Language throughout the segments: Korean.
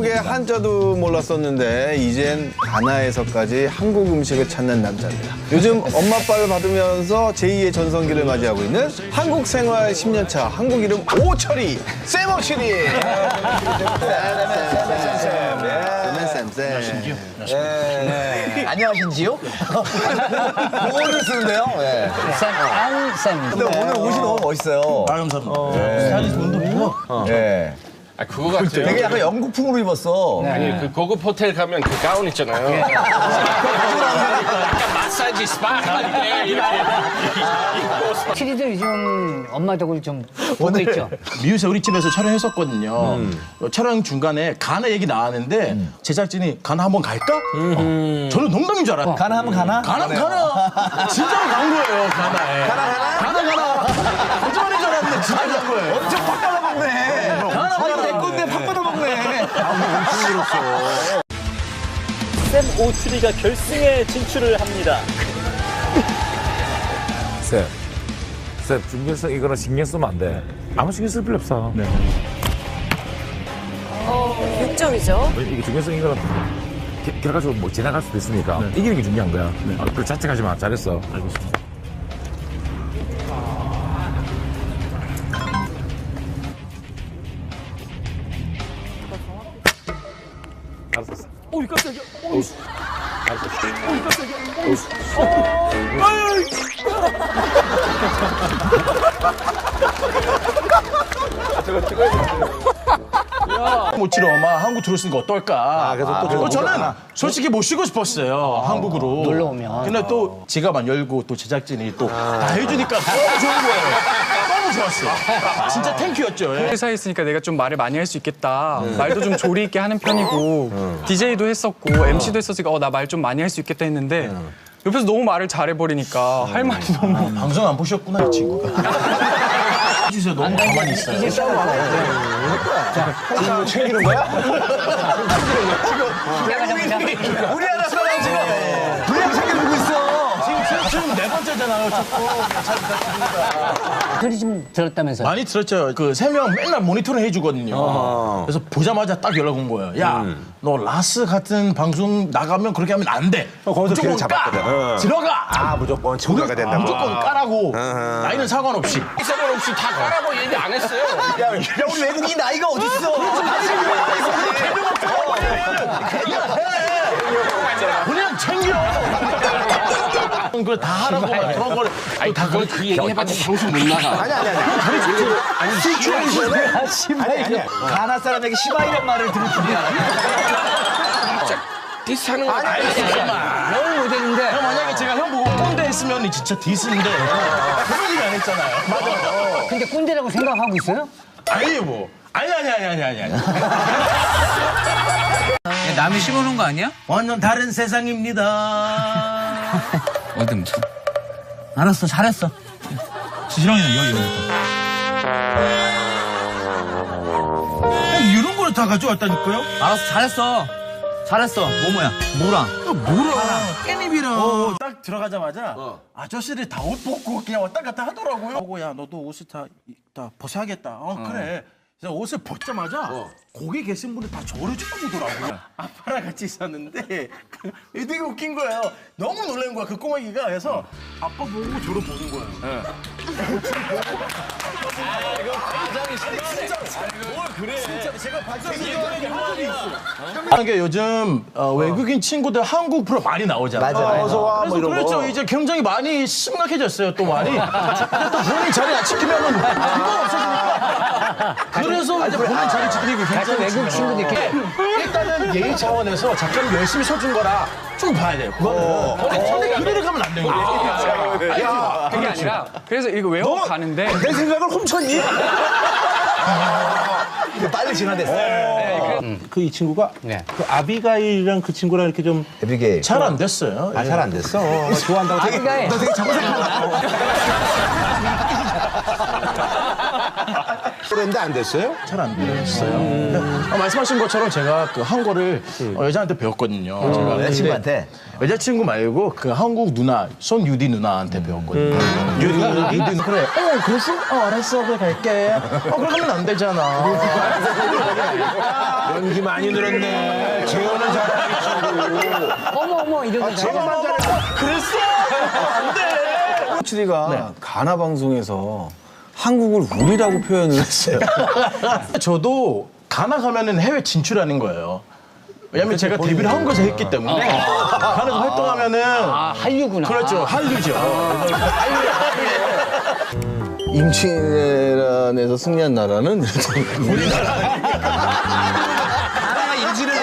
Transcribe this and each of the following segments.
한국의 한자도 몰랐었는데 이젠 가나에서까지 한국 음식을 찾는 남자입니다. 요즘 엄마 아빠를 받으면서 제2의 전성기를 맞이하고 있는 한국 생활 10년차 한국 이름 오철이 쌤오철이 쌤쌤쌤 안녕하신지요? 오늘 쓰는데요? 네. 쌤, 안 쌤. 근데 오늘 옷이 너무 멋있어요. 아, 감사합니다. 스타일리스트 운동이요? 네. 아, 그거 같아요. 되게 약간 영국풍으로 입었어. 아니, 그 고급 호텔 가면 그 가운 있잖아요. 약간 마사지 스파 같은데 이렇게. 치리도 요즘 엄마 덕을 좀 보고 있죠. 미우새 우리 집에서 촬영했었거든요. 어, 촬영 중간에 가나 얘기 나왔는데 제작진이 가나 한번 갈까? 어. 저는 농담인 줄 알았어요. 가나 하면 가나? 가나 가나 진짜로 간 거예요 가나에. 가나 가나 가나 가나 거짓말인 줄 알았는데 진짜 간 거예요. 엄청 팍 받아먹네. 샘 오트리가 결승에 진출을 합니다. 쌤, 쌤 준비성 이거는 신경 쓰면 안 돼. 아무 신경 쓸 필요 없어. 네. 6점이죠. 이게 준비성 이거는 겨- 결과적으로 뭐 지나갈 수도 있으니까 이기는 게 중요한 거야. 아, 그 자책하지 마. 잘했어. 알겠습니다. 알았어. 오, 깜짝이야. 오, 못 치러 엄마 한국 들어오시는 거 어떨까? 그래서 또 어, 저는 솔직히 모시고 싶었어요 한국으로. 놀러 오면. 근데 또 지갑 안 열고 또 제작진이 또 다 해주니까 너무 좋은 거예요. 너무 좋았어. 진짜 탱큐였죠. 예. 회사에 있으니까 내가 좀 말을 많이 할 수 있겠다. 말도 좀 조리 있게 하는 편이고 DJ도 했었고 MC도 했었으니까 어, 나 말 좀 많이 할 수 있겠다 했는데 옆에서 너무 말을 잘해버리니까 할 말이 너무 방송 안 보셨구나 이 친구가. 해주세요 너무 가만히 있어요. 챙기는 거야? 우리 하나 사람 지금 분량 챙겨주고 있어. 지금 지금 네 번째잖아요. 소리 좀 들었다면서요. 많이 들었죠. 그 세 명 맨날 모니터링 해주거든요. 그래서 보자마자 딱 연락 온 거예요. 야, 너 라스 같은 방송 나가면 그렇게 하면 안 돼. 거기서 무조건 걔를 잡았거든. 까! 들어가. 아 무조건 친구가 된다고. 무조건 까라고. 나이는 상관없이. 상관없이 다 가라고 얘기 안 했어요. 야, 우리 외국인 네 나이가 어딨어? 그냥 챙겨. 그걸 다 하라고 막 그런 거를 아니, 그걸 그 얘기 해봤자 방송 못 나가. 아니, 아니, 아니. 아니, 아니. 가나 사람에게 시바이란 말을 들을 줄이야. 디스하는 거 아니, 너무 못했는데. 형 만약에 제가 형 보고 꼰대 했으면 진짜 디스인데 그런 얘기 안 했잖아요. 맞아. 근데 꼰대라고 생각하고 있어요? 아니 뭐. 아니 아니 아니 아니 아니 아니. 남이 심어놓은 거 아니야? 완전 다른 세상입니다. 어dim 알았어, 잘했어. 지렁이는 여기 여기. 이런 걸다 가져왔다니까요? 알았어, 잘했어. 잘했어. 뭐뭐야? 뭐랑? 뭐라? 깻잎이랑. 어, 딱 들어가자마자 아저씨들이 다 옷 벗고 그냥 왔다 갔다 하더라고요. 어, 야, 너도 옷을 다, 다 벗어야겠다. 어, 그래. 그래서 옷을 벗자마자 거기 계신 분들 다 저를 쳐다보더라고요. 아빠랑 같이 있었는데 그, 되게 웃긴 거예요. 너무 놀란 거야, 그 꼬마기가. 그래서 아빠 보고 저를 보는 거예요. 이게 요즘 어, 외국인 친구들 한국 프로 많이 나오잖아요. 맞아. 어서 와, 뭐 이런 그렇죠. 거. 이제 굉장히 많이 심각해졌어요, 또 많이. 근데 또 본인 자리 안 지키면은 그거 없어지니까. 그래서 이제 본인 자리 지키고 같은 외국 친구들 이렇게 일단은 예의 차원에서 작가님 열심히 서준 거라 쭉 봐야 돼요. 그거는. 근데 근데 그대로 가면 안 되는 거예요. 그게 아니라 그래서 이거 외워 가는데 내 생각을 훔쳤니? 빨리 진화됐어. 그이 친구가 네. 그 아비가일이랑 그 친구랑 이렇게 좀. 잘 안 됐어요. 아, 잘안 됐어. 좋아한다고 되게. 아비가일. 너 되게 정색하다. 그런데 안 됐어요? 잘 안 됐어요. 아, 말씀하신 것처럼 제가 그 한국어를 어, 여자한테 배웠거든요. 제가 근데 여자친구한테? 여자친구 말고 그 한국 누나, 손유디 누나한테 배웠거든요. 유디, 유디 누나. 그래. 어, 그랬어? 어, 알았어. 그래, 갈게. 어, 그러면 안 되잖아. 연기 많이 늘었네. 재혼은 잘하기 친구. 어머 어머 이러고 제가만 잘해. 그랬어? 안 돼. 호치리가 가나 방송에서 한국을 우리라고 표현을 했어요. 저도 가나 가면은 해외 진출하는 거예요. 왜냐면 제가 데뷔를 한국에서 했기 때문에 가나에서 활동하면은 아 한류구나. 그렇죠 한류죠. 임진왜란에서 승리한 나라는 하나가 인지를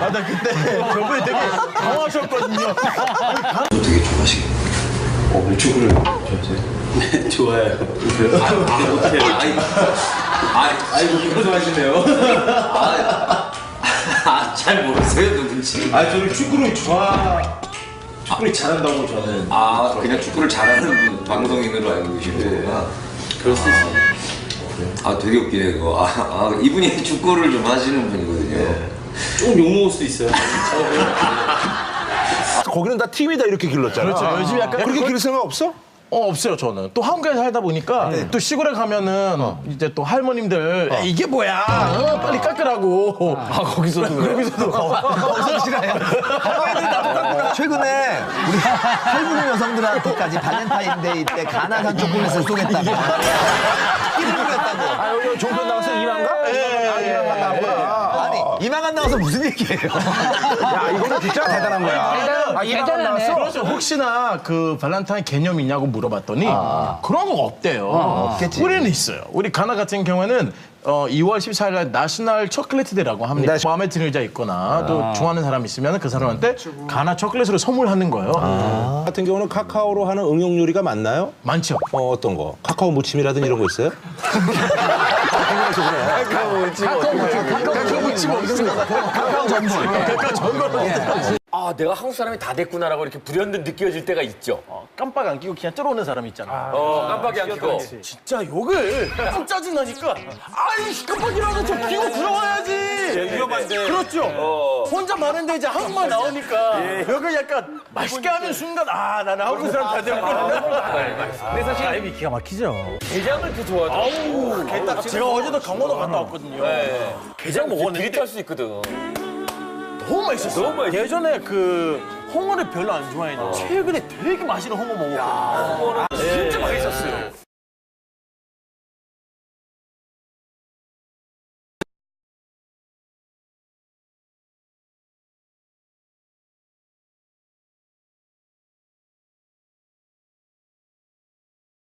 아, 나 그때 저번에 되게 당황하셨거든요. 되게 좋아하시겠네요. 어, 물주구를 좋아하세요? 네, 좋아요. 그래요? 아, 어떻게 아이, 아, 아이고, 이거 좋아하시네요. 아, 아, 잘 모르세요, 누군지. 아, 저는 축구를 좋아. 축구를 잘한다고 저는. 아, 그냥 축구를 잘하는 분, 방송인으로 알고 계시는구나. 그럴 수 있어요. 아, 되게 웃기네, 그거. 아, 아, 이분이 축구를 좀 하시는 분이거든요. 조금 욕먹을 수도 있어요. 거기는 다 팀이다 이렇게 길렀잖아. 그렇죠. 요즘 약간 그렇게 그걸- 기를 생각 없어? 어 없어요 저는. 또 한국에 살다 보니까 또 시골에 가면은 이제 또 할머님들 "에이, 이게 뭐야? 어, 빨리 깎으라고. 아 거기서도 거기서도. 최근에 우리 할부모 여성들한테까지 발렌타인데이 때 가나 산 초콜릿을 쏘겠다고. 끼를 뿌렸다고. 아, 여기 종편 나와서 이만가? 예, 이만한 나와서 무슨 얘기예요? 야, 이거는 진짜 대단한 거야. 아, 이만한. 나왔어? 그래서 혹시나 그 발렌타인 개념 있냐고 물어봤더니 그런 거 없대요. 없겠지. 우리는 있어요. 우리 가나 같은 경우에는 어, 2월 14일 날 나셔널 초콜릿 데이라고 합니다. 마음에 드는 여자 있거나 또 좋아하는 사람 있으면 그 사람한테 가나 초콜릿으로 선물하는 거예요. 같은 경우는 카카오로 하는 응용 요리가 많나요? 많죠. 어, 어떤 거? 카카오 무침이라든지 이런 거 있어요? 아, 내가 한국 사람이 다 됐구나라고 이렇게 불현듯 느껴질 때가 있죠. 깜빡 안 끼고 그냥 들어오는 사람 있잖아. 어, 깜빡이 안 켜고. 진짜 욕을 좀 짜증나니까 아이 깜빡이라도 좀 끼고 들어와야지. 위험한데. 그렇죠. 어. 혼자 많은데 이제 한국말 나오니까 욕을 약간 맛있게 하는 순간 아 나는 한국 사람 다 됐구나. 근데 사실 라임이 기가 막히죠. 게장을 이렇게 좋아하죠. 아우, 게딱 제가 어제도 강원도 갔다 왔거든요. 게장 먹었는데. 비릿할 수 있거든. 너무 맛있었어요. 너무 맛있어. 예전에 그 홍어를 별로 안 좋아했는데 최근에 되게 맛있는 홍어 먹었거든요. 진짜 맛있었어요.